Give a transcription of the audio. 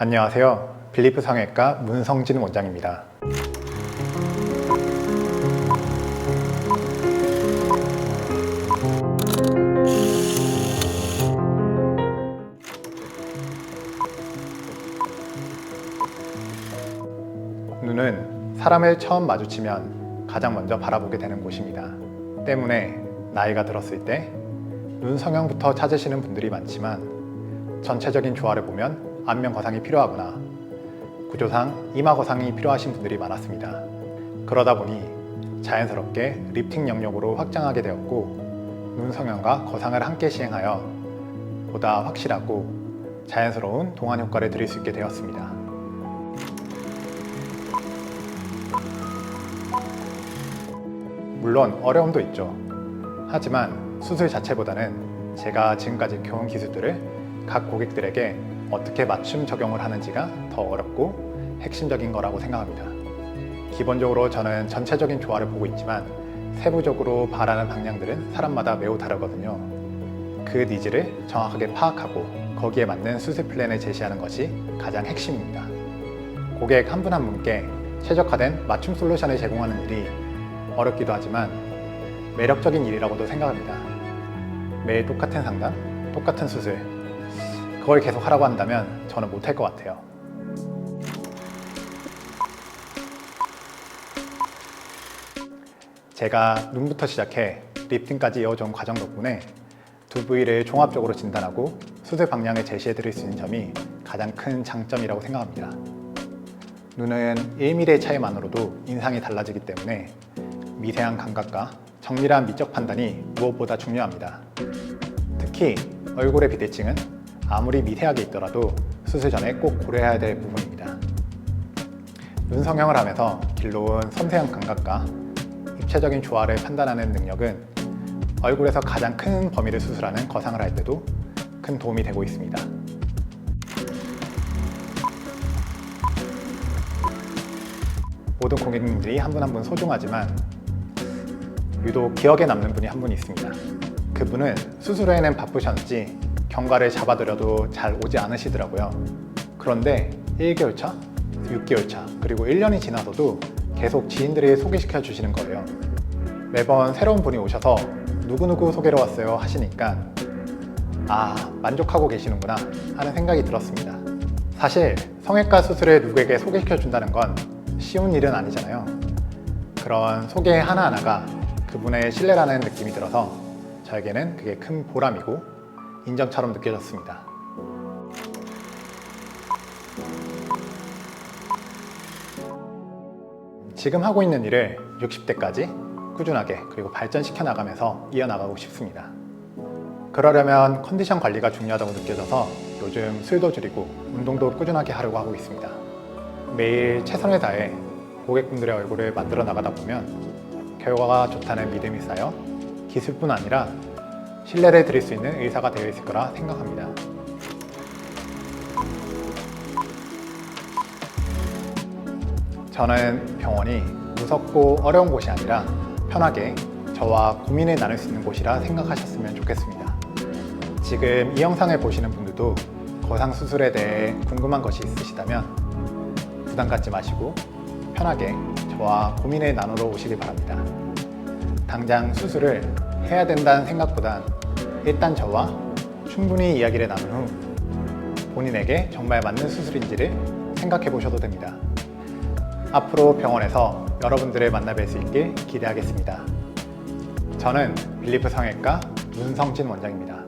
안녕하세요. 빌리프 성형외과 문성진 원장입니다. 눈은 사람을 처음 마주치면 가장 먼저 바라보게 되는 곳입니다. 때문에 나이가 들었을 때 눈 성형부터 찾으시는 분들이 많지만 전체적인 조화를 보면 안면 거상이 필요하거나 구조상 이마 거상이 필요하신 분들이 많았습니다. 그러다 보니 자연스럽게 리프팅 영역으로 확장하게 되었고 눈 성형과 거상을 함께 시행하여 보다 확실하고 자연스러운 동안 효과를 드릴 수 있게 되었습니다. 물론 어려움도 있죠. 하지만 수술 자체보다는 제가 지금까지 겪은 기술들을 각 고객들에게 어떻게 맞춤 적용을 하는지가 더 어렵고 핵심적인 거라고 생각합니다. 기본적으로 저는 전체적인 조화를 보고 있지만 세부적으로 바라는 방향들은 사람마다 매우 다르거든요. 그 니즈를 정확하게 파악하고 거기에 맞는 수술 플랜을 제시하는 것이 가장 핵심입니다. 고객 한분한 분께 최적화된 맞춤 솔루션을 제공하는 일이 어렵기도 하지만 매력적인 일이라고도 생각합니다. 매일 똑같은 상담, 똑같은 수술. 그걸 계속 하라고 한다면 저는 못할 것 같아요. 제가 눈부터 시작해 리프팅까지 이어져온 과정 덕분에 두 부위를 종합적으로 진단하고 수술 방향을 제시해 드릴 수 있는 점이 가장 큰 장점이라고 생각합니다. 눈은 1mm의 차이만으로도 인상이 달라지기 때문에 미세한 감각과 정밀한 미적 판단이 무엇보다 중요합니다. 특히 얼굴의 비대칭은 아무리 미세하게 있더라도 수술 전에 꼭 고려해야 될 부분입니다. 눈 성형을 하면서 길러온 섬세한 감각과 입체적인 조화를 판단하는 능력은 얼굴에서 가장 큰 범위를 수술하는 거상을 할 때도 큰 도움이 되고 있습니다. 모든 고객님들이 한 분 한 분 소중하지만 유독 기억에 남는 분이 한분 있습니다. 그분은 수술 후에는 바쁘셨는지 경과를 잡아드려도 잘 오지 않으시더라고요. 그런데 1개월 차, 6개월 차, 그리고 1년이 지나서도 계속 지인들이 소개시켜 주시는 거예요. 매번 새로운 분이 오셔서 누구누구 소개로 왔어요 하시니까 아, 만족하고 계시는구나 하는 생각이 들었습니다. 사실 성형외과 수술을 누구에게 소개시켜 준다는 건 쉬운 일은 아니잖아요. 그런 소개 하나하나가 그분의 신뢰라는 느낌이 들어서 저에게는 그게 큰 보람이고 인정처럼 느껴졌습니다. 지금 하고 있는 일을 60대까지 꾸준하게 그리고 발전시켜 나가면서 이어나가고 싶습니다. 그러려면 컨디션 관리가 중요하다고 느껴져서 요즘 술도 줄이고 운동도 꾸준하게 하려고 하고 있습니다. 매일 최선을 다해 고객분들의 얼굴을 만들어 나가다 보면 결과가 좋다는 믿음이 쌓여 기술뿐 아니라 신뢰를 드릴 수 있는 의사가 되어 있을 거라 생각합니다. 저는 병원이 무섭고 어려운 곳이 아니라 편하게 저와 고민을 나눌 수 있는 곳이라 생각하셨으면 좋겠습니다. 지금 이 영상을 보시는 분들도 거상 수술에 대해 궁금한 것이 있으시다면 부담 갖지 마시고 편하게 저와 고민을 나누러 오시길 바랍니다. 당장 수술을 해야 된다는 생각보단 일단 저와 충분히 이야기를 나눈 후 본인에게 정말 맞는 수술인지를 생각해 보셔도 됩니다. 앞으로 병원에서 여러분들을 만나 뵐 수 있길 기대하겠습니다. 저는 빌리프 성형외과 문성진 원장입니다.